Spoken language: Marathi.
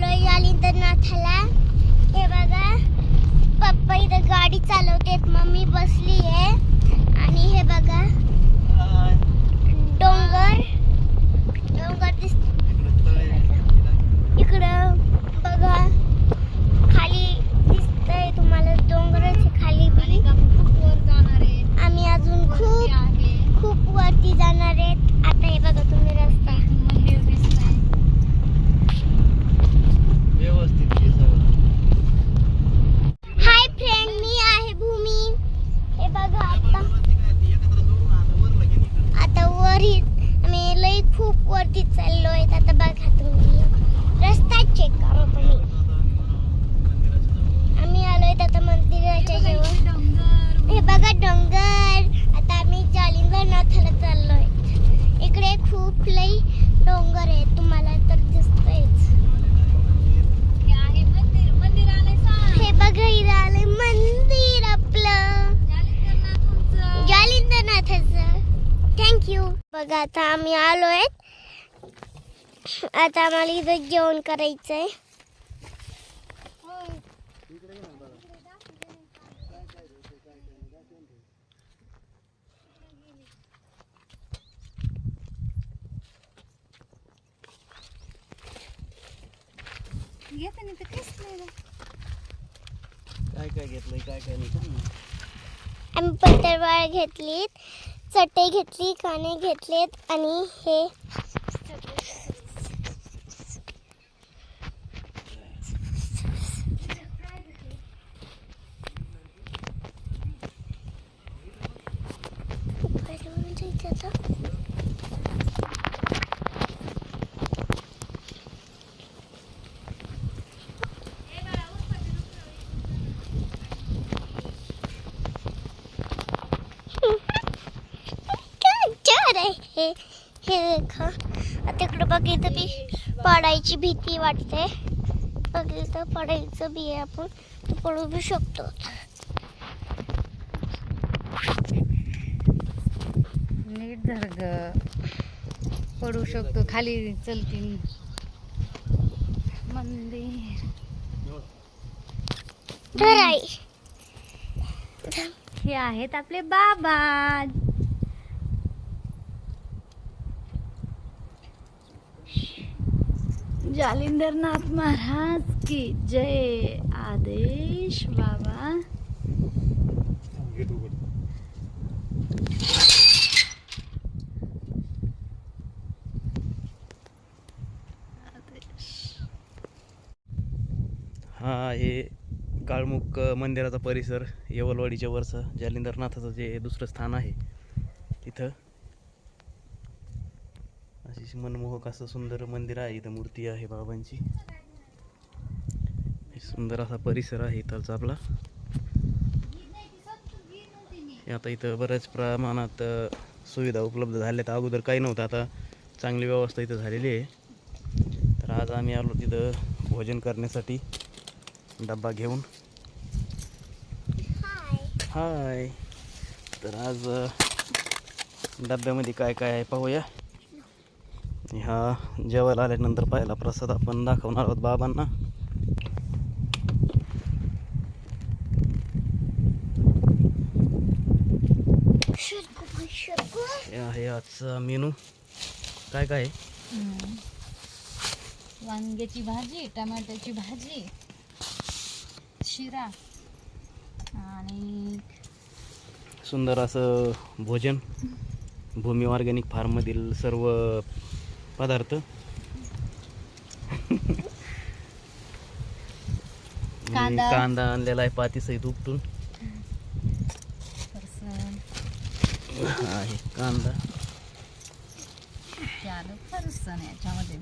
चाललोय जालिंदरनाथाला हे बघा पप्पा इथं गाडी चालवतेत मम्मी बसली आहे. आणि हे बघा डोंगर. डोंगर दिस इकडं बघा खाली दिसतंय तुम्हाला डोंगरच आहे खाली बी आम्ही अजून खूप खूप वरती जाणार आहेत आता हे बघा तुम्ही रस्ता व्यवस्थित घे सगळं. हाय फ्रेंड मी आहे भूमी हे बघा आता आता वर ही- आम्ही लई खूप वरती चाललोय. आता बघा तुम्ही. रस्ता चेक करा तुम्ही. आम्ही आलोय आता मंदिराच्या जवळ. हे बघा डोंगर. आता आम्ही जालिंदरनाथाला चाललोय. इकडे खूप लई डोंगर आहे तुम्हाला तर दिसतंयच हे बघा इथं आलंय मंदिर आपलं जालिंदरनाथाचं थँक्यू बघा आता आम्ही आलोय. आता आम्हाला इथं जेवण करायचंय. काय काय घेतलंय काय काय नाही. आम्ही पत्तरवाळ घेतलीत. चटई घेतली काने घेतलेत आणि हे काय छान आहे हे हे देखा. आता इकडं बघितलं बी पडायची भीती वाटते. बघितलं पडायचं बी आहे आपण. पडू बी शकतो नीट धर ग. पडू शकतो. खाली चलती मंदिर. हे आहेत आपले बाबा. जालिंदरनाथ महाराज की जय आदेश बाबा. हा हे काळमुख मंदिराचा परिसर येवलवाडीच्या वरचं जालिंदरनाथाचं जे दुसरं स्थान आहे तिथं अशी मनमोहक असं सुंदर मंदिर आहे इथं मूर्ती आहे बाबांची. सुंदर असा परिसर आहे इथलचा आपला. आता इथं बऱ्याच प्रमाणात सुविधा उपलब्ध झाल्या तर अगोदर काही नव्हतं आता चांगली व्यवस्था इथं झालेली आहे. तर आज आम्ही आलो तिथं भोजन करण्यासाठी. डब्बा घेऊन. हाय. तर आज डब्यामध्ये काय काय आहे पाहूया. ह्या जेवायला आल्यानंतर पाहिला प्रसाद आपण दाखवणार आहोत बाबांना. हे आहे आजचा मेनू. काय काय. वांग्याची भाजी टमाट्याची भाजी शिरा आणि सुंदर असं भोजन. भूमी ऑर्गॅनिक फार्ममधील सर्व पदार्थ. कांदा. कांदा आणलेला आहे पातीसहित उपटून. फरसाण. हा आहे कांदा. आलं फरसाण याच्यामध्ये.